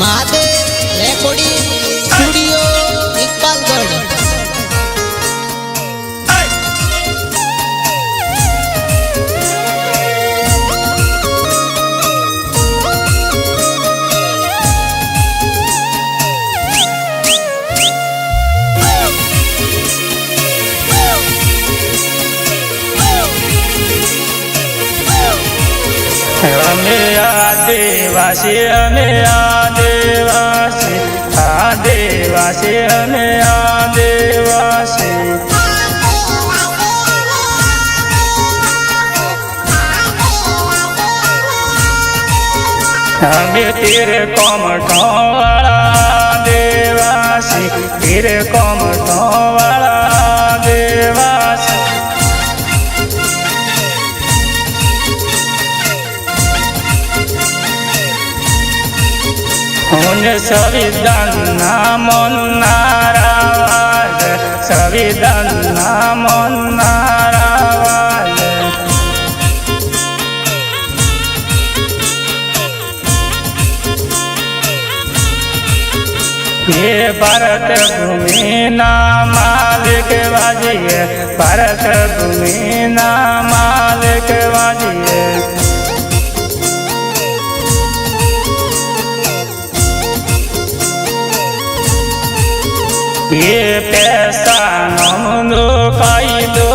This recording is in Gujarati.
મહાદેવ રેકોર્ડિંગ સ્ટુડિયો ઇકબાલગઢ અમે આદિવાસી આદિવાસી અમે છે અમે તીર કોમ વાળા દેવાસી તીર કોમ વાળા મને સંવિધાનના મોનારા સંવિધાનના મોનારા હે ભારત ભૂમિના માલિક વાજીએ ભારત ભૂમિના માલિક વાજીએ. ये पैसा नौंदो खाई दो